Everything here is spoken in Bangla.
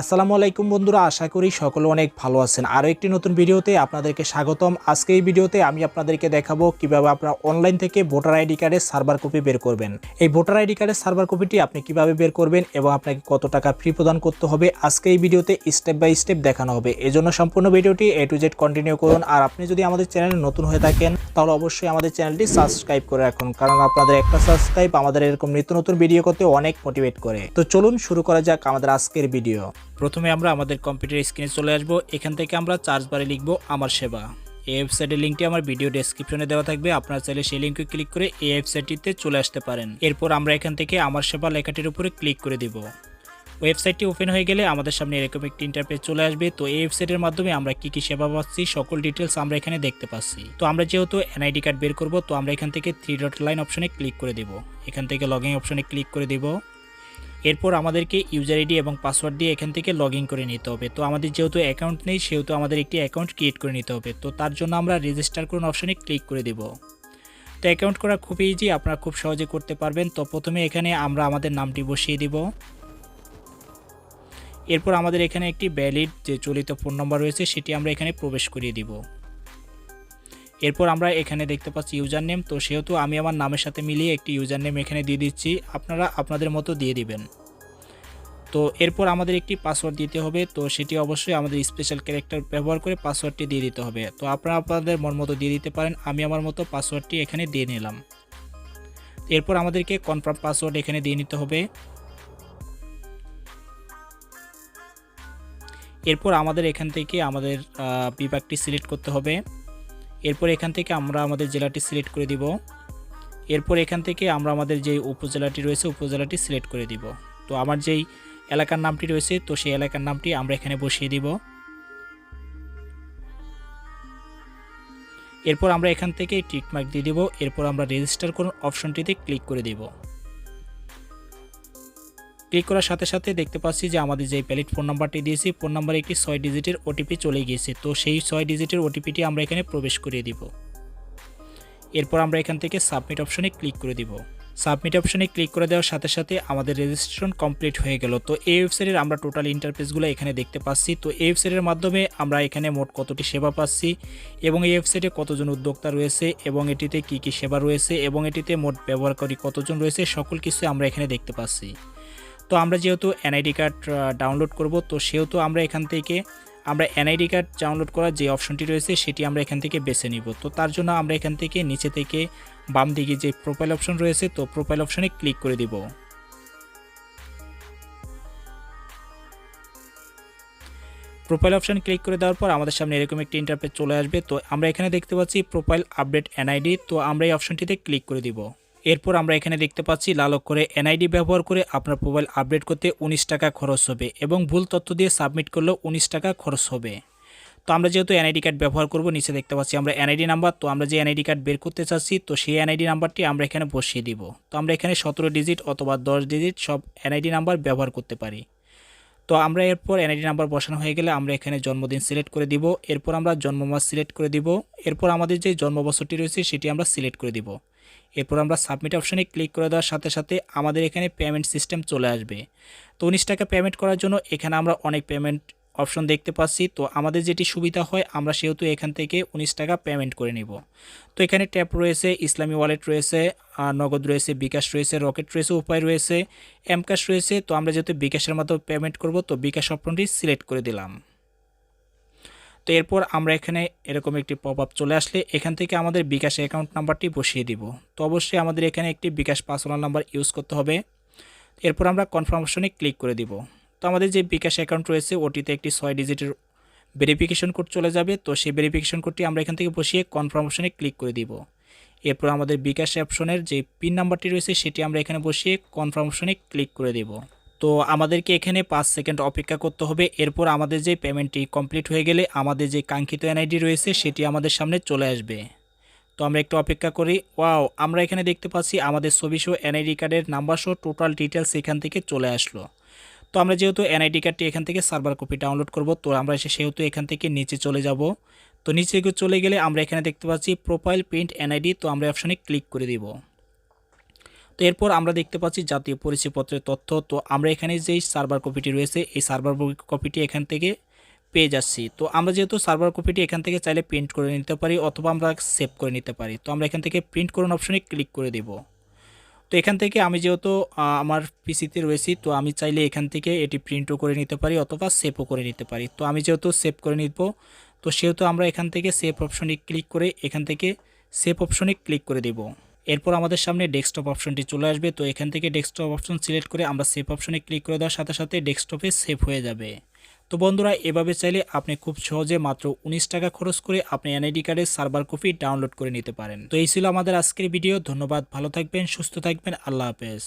আসসালামু আলাইকুম বন্ধুরা, আশা করি সকলে অনেক ভালো আছেন। আরও একটি নতুন ভিডিওতে আপনাদেরকে স্বাগতম। আজকে এই ভিডিওতে আমি আপনাদেরকে দেখাবো কীভাবে আপনারা অনলাইন থেকে ভোটার আইডি কার্ডের সার্ভার কপি বের করবেন। এই ভোটার আইডি কার্ডের সার্ভার কপিটি আপনি কীভাবে বের করবেন এবং আপনাকে কত টাকা ফ্রি প্রদান করতে হবে, আজকে এই ভিডিওতে স্টেপ বাই স্টেপ দেখানো হবে। এজন্য সম্পূর্ণ ভিডিওটি এ টু জেড কন্টিনিউ করুন। আর আপনি যদি আমাদের চ্যানেলে নতুন হয়ে থাকেন, তাহলে অবশ্যই আমাদের চ্যানেলটি সাবস্ক্রাইব করে রাখুন। কারণ আপনাদের একটা সাবস্ক্রাইব আমাদের এরকম নিত্য নতুন ভিডিও করতে অনেক মোটিভেট করে। তো চলুন শুরু করা যাক আমাদের আজকের ভিডিও। প্রথমে আমরা আমাদের কম্পিউটার স্ক্রিনে চলে আসব। এখান থেকে আমরা চার্জ বারে লিখব আমার সেবা। এই ওয়েবসাইটের লিঙ্কটি আমার ভিডিও ডেসক্রিপশনে দেওয়া থাকবে। আপনারা চাইলে সেই লিঙ্কে ক্লিক করে এই ওয়েবসাইটটিতে চলে আসতে পারেন। এরপর আমরা এখান থেকে আমার সেবা লেখাটির উপরে ক্লিক করে দিব। ওয়েবসাইটটি ওপেন হয়ে গেলে আমাদের সামনে এরকম একটি ইন্টারপেজ চলে আসবে। তো এই ওয়েবসাইটের মাধ্যমে আমরা কি কি সেবা পাচ্ছি, সকল ডিটেলস আমরা এখানে দেখতে পাচ্ছি। তো আমরা যেহেতু এনআইডি কার্ড বের করব, তো আমরা এখান থেকে থ্রি ডট লাইন অপশনে ক্লিক করে দেব। এখান থেকে লগ ইন অপশনে ক্লিক করে দেব। এরপর আমাদেরকে ইউজার আইডি এবং পাসওয়ার্ড দিয়ে এখান থেকে লগ করে নিতে হবে। তো আমাদের যেহেতু অ্যাকাউন্ট নেই, সেহেতু আমাদের একটি অ্যাকাউন্ট ক্রিয়েট করে নিতে হবে। তো তার জন্য আমরা রেজিস্টার করুন অপশনে ক্লিক করে দেব। তো অ্যাকাউন্ট করা খুব ইজি আপনারা খুব সহজে করতে পারবেন। তো প্রথমে এখানে আমরা আমাদের নামটি বসিয়ে দিব। এরপর আমাদের এখানে একটি ভ্যালিড যে চলিত ফোন নম্বর রয়েছে, সেটি আমরা এখানে প্রবেশ করিয়ে দিব। এরপর আমরা এখানে দেখতে পাচ্ছি ইউজার নেম তো সেহেতু আমি আমার নামের সাথে মিলিয়ে একটি ইউজার নেম এখানে দিয়ে দিচ্ছি। আপনারা আপনাদের মতো দিয়ে দিবেন। তো এরপর আমাদের একটি পাসওয়ার্ড দিতে হবে। তো সেটি অবশ্যই আমাদের স্পেশাল ক্যারেক্টার ব্যবহার করে পাসওয়ার্ডটি দিয়ে দিতে হবে। তো আপনারা আপনাদের মন মতো দিয়ে দিতে পারেন। আমি আমার মতো পাসওয়ার্ডটি এখানে দিয়ে নিলাম। এরপর আমাদেরকে কনফার্ম পাসওয়ার্ড এখানে দিয়ে নিতে হবে। এরপর আমাদের এখান থেকে আমাদের বিভাগটি সিলেক্ট করতে হবে। এরপর এখান থেকে আমরা আমাদের জেলাটি সিলেক্ট করে দিব। এরপর এখান থেকে আমরা আমাদের যে উপজেলাটি রয়েছে, উপজেলাটি সিলেক্ট করে দিব। তো আমার যেই এলাকার নামটি রয়েছে, তো সেই এলাকার নামটি আমরা এখানে বসিয়ে দিব। এরপর আমরা এখান থেকে টিকমার্ক দিয়ে দিব। এরপর আমরা রেজিস্টার করুন অপশনটিতে ক্লিক করে দিব। ক্লিক করার সাথে সাথে দেখতে পাচ্ছি যে আমাদের যে প্যালিট ফোন নাম্বারটি দিয়েছি ফোন নাম্বারে একটি ছয় ডিজিটের ওটিপি চলে গিয়েছে। তো সেই ছয় ডিজিটের ওটিপিটি আমরা এখানে প্রবেশ করিয়ে দিব। এরপর আমরা এখান থেকে সাবমিট অপশনে ক্লিক করে দিব। সাবমিট অপশনে ক্লিক করে দেওয়ার সাথে সাথে আমাদের রেজিস্ট্রেশন কমপ্লিট হয়ে গেল। তো এই ওয়েবসাইটের আমরা টোটাল ইন্টারফেসগুলো এখানে দেখতে পাচ্ছি। তো এই ওয়েবসাইটের মাধ্যমে আমরা এখানে মোট কতটি সেবা পাচ্ছি এবং এই ওয়েবসাইটে কতজন উদ্যোক্তা রয়েছে এবং এটিতে কি কি সেবা রয়েছে এবং এটিতে মোট ব্যবহারকারী কতজন রয়েছে, সকল কিছু আমরা এখানে দেখতে পাচ্ছি। তো আমরা যেহেতু এনআইডি কার্ড ডাউনলোড করব, তো সেহেতু আমরা এখান থেকে, আমরা এনআইডি কার্ড ডাউনলোড করার যে অপশনটি রয়েছে, সেটি আমরা এখান থেকে বেছে নিব। তো তার জন্য আমরা এখান থেকে নিচে থেকে বাম দিকে যে প্রোফাইল অপশন রয়েছে, তো প্রোফাইল অপশনে ক্লিক করে দিব। প্রোফাইল অপশন ক্লিক করে দেওয়ার পর আমাদের সামনে এরকম একটি ইন্টারপেজ চলে আসবে। তো আমরা এখানে দেখতে পাচ্ছি প্রোফাইল আপডেট এনআইডি তো আমরা এই অপশনটিতে ক্লিক করে দিব। এরপর আমরা এখানে দেখতে পাচ্ছি লাল করে এনআইডি ব্যবহার করে আপনার প্রোফাইল আপডেট করতে উনিশ টাকা খরচ হবে এবং ভুল তথ্য দিয়ে সাবমিট করলেও উনিশ টাকা খরচ হবে। তো আমরা যেহেতু এনআইডি কার্ড ব্যবহার করব, নিচে দেখতে পাচ্ছি আমরা এনআইডি নাম্বার তো আমরা যে এনআইডি কার্ড বের করতে চাচ্ছি, তো সেই এনআইডি নাম্বারটি আমরা এখানে বসিয়ে দিব। তো আমরা এখানে সতেরো ডিজিট অথবা দশ ডিজিট সব এনআইডি নাম্বার ব্যবহার করতে পারি। তো আমরা এরপর এনআইডি নাম্বার বসানো হয়ে গেলে আমরা এখানে জন্মদিন সিলেক্ট করে দিব, এরপর আমরা জন্ম মাস সিলেক্ট করে দিব, এরপর আমাদের যে জন্মবছরটি রয়েছে সেটি আমরা সিলেক্ট করে দিব। এরপর আমরা সাবমিট অপশনে ক্লিক করে দেওয়ার সাথে সাথে আমাদের এখানে পেমেন্ট সিস্টেম চলে আসবে। তো উনিশ টাকা পেমেন্ট করার জন্য এখানে আমরা অনেক পেমেন্ট অপশন দেখতে পাচ্ছি। তো আমাদের যেটি সুবিধা হয়, আমরা সেহেতু এখান থেকে উনিশ টাকা পেমেন্ট করে নিব। তো এখানে ট্যাপ রয়েছে, ইসলামী ওয়ালেট রয়েছে নগদ রয়েছে, বিকাশ রয়েছে, রকেট রয়েছে, উপায় রয়েছে এমকাশ রয়েছে। তো আমরা যেহেতু বিকাশের মাধ্যমে পেমেন্ট করব, তো বিকাশ অপশনটি সিলেক্ট করে দিলাম। তো এরপর আমরা এখানে এরকম একটি পপ আপ চলে আসলে এখান থেকে আমাদের বিকাশ অ্যাকাউন্ট নাম্বারটি বসিয়ে দিব। তো অবশ্যই আমাদের এখানে একটি বিকাশ পার্সোনাল নাম্বার ইউজ করতে হবে। এরপর আমরা কনফার্ম অপশনে ক্লিক করে দিব। তো আমাদের যে বিকাশ অ্যাকাউন্ট রয়েছে, ওটিতে একটি ছয় ডিজিটের ভেরিফিকেশন কোড চলে যাবে। তো সেই ভেরিফিকেশন কোডটি আমরা এখান থেকে বসিয়ে কনফার্ম অপশনে ক্লিক করে দিব। এরপর আমাদের বিকাশ অপশনের যে পিন নাম্বারটি রয়েছে, সেটি আমরা এখানে বসিয়ে কনফার্ম অপশনে ক্লিক করে দেব। তো আমাদেরকে এখানে পাঁচ সেকেন্ড অপেক্ষা করতে হবে। এরপর আমাদের যে পেমেন্টটি কমপ্লিট হয়ে গেলে আমাদের যে কাঙ্ক্ষিত এনআইডি রয়েছে, সেটি আমাদের সামনে চলে আসবে। তো আমরা একটু অপেক্ষা করি। ওয়াও, আমরা এখানে দেখতে পাচ্ছি আমাদের ছবি সহ এনআইডি কার্ডের নাম্বার সহ টোটাল ডিটেলস এখান থেকে চলে আসলো। তো আমরা যেহেতু এনআইডি কার্ডটি এখান থেকে সার্ভার কপি ডাউনলোড করব, তো আমরা সেহেতু এখান থেকে নিচে চলে যাব। তো নিচে চলে গেলে আমরা এখানে দেখতে পাচ্ছি প্রোফাইল প্রিন্ট এনআইডি তো আমরা অপশনে ক্লিক করে দিব। এরপর আমরা দেখতে পাচ্ছি জাতীয় পরিচয়পত্রের তথ্য। তো আমরা এখানে যেই সার্ভার কপিটি রয়েছে, এই সার্ভার কপিটি এখান থেকে পেয়ে যাচ্ছি। তো আমরা যেহেতু সার্ভার কপিটি এখান থেকে চাইলে প্রিন্ট করে নিতে পারি অথবা আমরা সেভ করে নিতে পারি। তো আমরা এখান থেকে প্রিন্ট করুন অপশনে ক্লিক করে দেব। তো এখান থেকে আমি যেহেতু আমার পিসিতে রয়েছি, তো আমি চাইলে এখান থেকে এটি প্রিন্টও করে নিতে পারি অথবা সেভও করে নিতে পারি। তো আমি যেহেতু সেভ করে নিব, তো সেহেতু আমরা এখান থেকে সেভ অপশনে ক্লিক করে এখান থেকে সেভ অপশনে ক্লিক করে দেব। এরপর আমাদের সামনে ডেস্কটপ অপশনটি চলে আসবে। তো এখান থেকে ডেস্কটপ অপশন সিলেক্ট করে আমরা সেভ অপশনে ক্লিক করে দেওয়ার সাথে সাথে ডেস্কটপে সেভ হয়ে যাবে। তো বন্ধুরা, এভাবে চাইলে আপনি খুব সহজে মাত্র উনিশ টাকা খরচ করে আপনি এনআইডি কার্ডের সার্ভার কপি ডাউনলোড করে নিতে পারেন। তো এই ছিল আমাদের আজকের ভিডিও ধন্যবাদ, ভালো থাকবেন, সুস্থ থাকবেন। আল্লাহ হাফেজ।